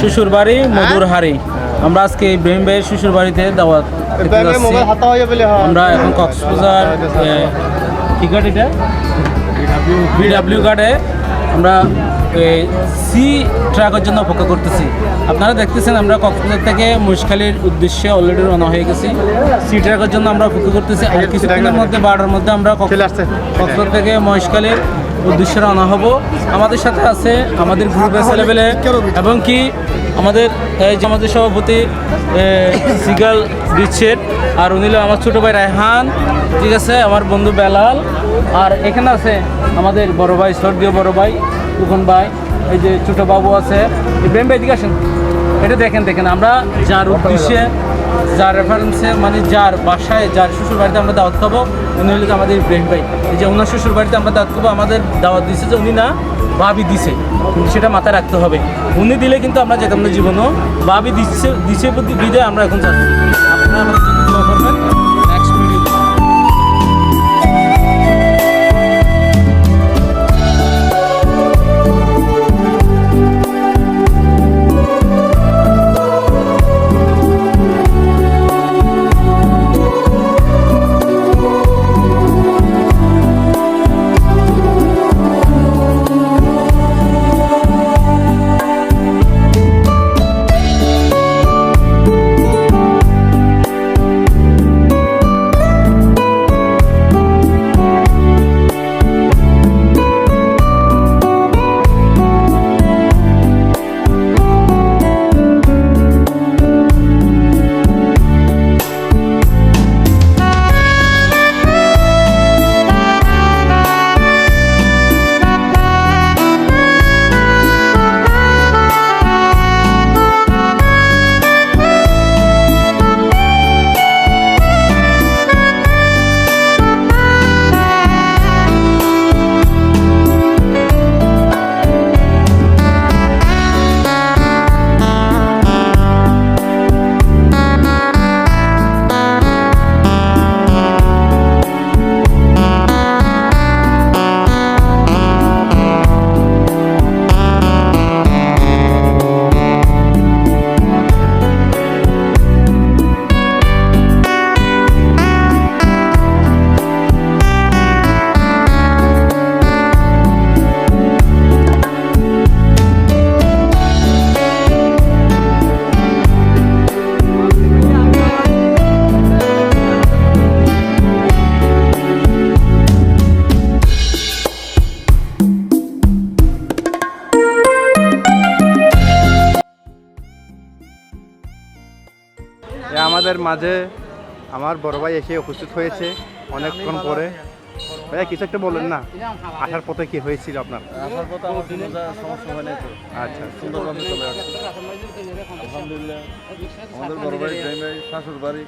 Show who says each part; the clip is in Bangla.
Speaker 1: শ্বশুর বাড়ি মধুর হাড়ি আমরা আজকে ইব্রাহিম ভাইয়ের শ্বশুর বাড়িতে দাওয়াত আমরা এখন কক্সবাজার কি ঘাট এটা? বিডাব্লিউ আমরা সি ট্রাকের জন্য অপেক্ষা করতেছি। আপনারা দেখতেছেন আমরা কক্সবাজার থেকে মুশখালীর উদ্দেশ্যে অলরেডি রওনা হয়ে গেছি। সি ট্রাকের জন্য আমরা অপেক্ষা করতেছি। আর কিছুদিনের মধ্যে বারোটার মধ্যে আমরা কক্স- কক্সবাজার থেকে মহেশখালীর উদ্দেশ্যে রওনা হব। আমাদের সাথে আছে আমাদের গ্রুপের ছেলেবেলে এবং কি আমাদের, এই যে আমাদের সভাপতি সিগাল বিচ্ছেদ। আর উনি আমার ছোটো ভাই রায়হান। ঠিক আছে, আমার বন্ধু বেলাল। আর এখানে আছে আমাদের বড় ভাই, স্বর্গীয় বড় ভাই তুখন ভাই, এই যে ছোটো বাবু আছে। ইব্রাহিম ভাই এদিকে আসেন। এটা দেখেন দেখেন। আমরা যার উদ্দেশ্যে, যার রেফারেন্সে মানে যার বাসায়, যার শ্বশুর বাড়িতে আমরা দাওয়াত খাব, উনি হলো আমাদের ইব্রাহিম ভাই যে ওনার শ্বশুর বাড়িতে আমরা দাঁত করব আমাদের দাওয়াত দিছে যে উনি না ভাবি দিছে, কিন্তু সেটা মাথায় রাখতে হবে। উনি দিলে কিন্তু আমরা যেতাম না জীবনও ভাবি দিচ্ছে দিছে বিদায় আমরা এখন যাচ্ছি আপনারা আমাদের
Speaker 2: আমাদের মাঝে আমার বড় ভাই এসে উপস্থিত হয়েছে অনেকক্ষণ পরে। ভাইয়া কিছু একটা বলেন না আসার পথে কি হয়েছিল আপনার?
Speaker 3: আসার পথে আমার কোনো সমস্যা হয় নাই তো।
Speaker 2: আচ্ছা
Speaker 3: সুন্দরভাবে চলে আসছে। আলহামদুলিল্লাহ। আমাদের বড় ভাই শাশুর বাড়ি।